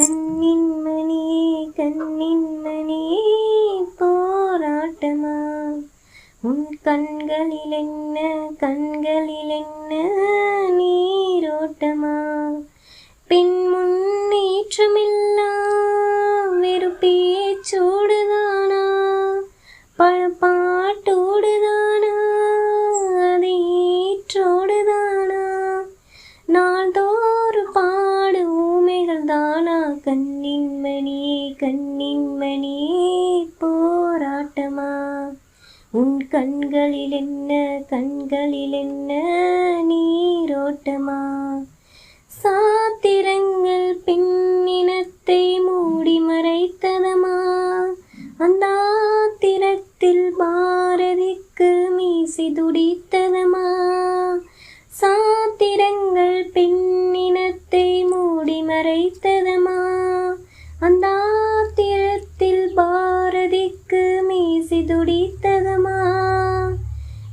கண்ணின் மணியே கண்ணின் மணியே போராட்டமா? உன் கண்களில் என்ன கண்களில் என்ன நீரோட்டமா? பின் முன்னேற்றமில்லா வெறு பேச்சோடுதானா? பல பாட்டோடுதானா அது ஏற்றோடுதானா? நாள்தோறும் பாடு ஊமைகள் கண்ணின்மணியே கண்ணின் மணியே கண்ணின் மணியே போராட்டமா? உன் கண்களில் என்ன கண்களில் என்ன நீரோட்டமா? சாத்திரங்கள் பெண்ணினத்தை மூடி மறைத்ததமா? அந்த ஆத்திரத்தில் பாரதிக்கு மீசி துடித்ததமா? சாத்திரங்கள் பின் துடித்ததமா?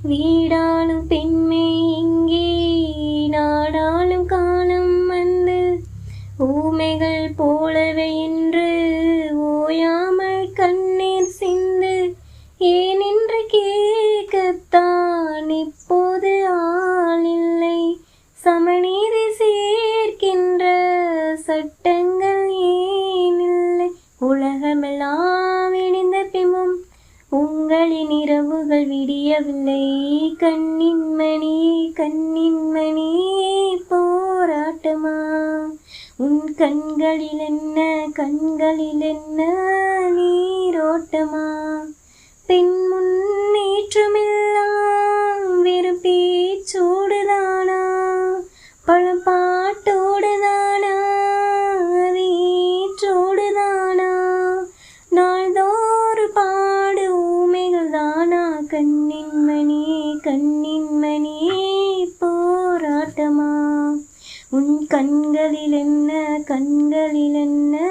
வீடாலும் பெண்மை இங்கே நாடாலும் காலம் வந்து ஊமைகள் போலவே என்று ஓயாமல் கண்ணீர் சிந்து ஏனென்று கேட்கத்தான் இப்போது ஆள் இல்லை. சமநீதி சேர்க்கின்ற சட்டங்கள் ஏனில்லை உலகமெல்லாம் இணைந்த பிம்பம் கண்களின் இரவுகள் விடியவில்லை. கண்ணின் மணி கண்ணின் மணி போராட்டமா? உன் கண்களில் என்ன கண்களில் என்ன நீரோட்டமா? பெண் கண்ணின் மணியே போராட்டமா? உன் கண்களில் என்ன கண்களில் என்ன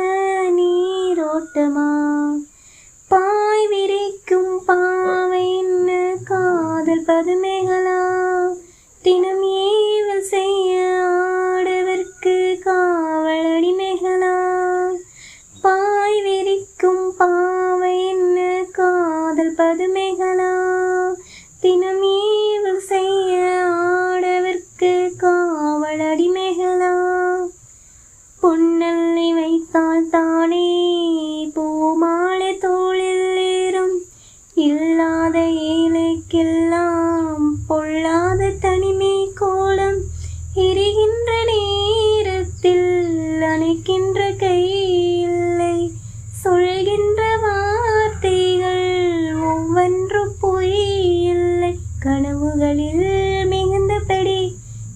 நாம் பொல்லாத தனிமை கோலம் எரிகின்ற நேரத்தில் அணைக்கின்ற கை இல்லை சொல்கின்ற வார்த்தைகள் ஒவ்வொன்று பொய் இல்லை கனவுகளில் மிகுந்தபடி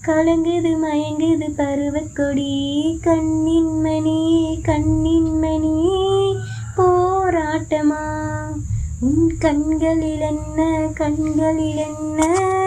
கலங்குது மயங்குது பருவக்கொடி. கண்ணின் மணி கண்ணின் கண்களில் என்ன கண்களில் என்ன?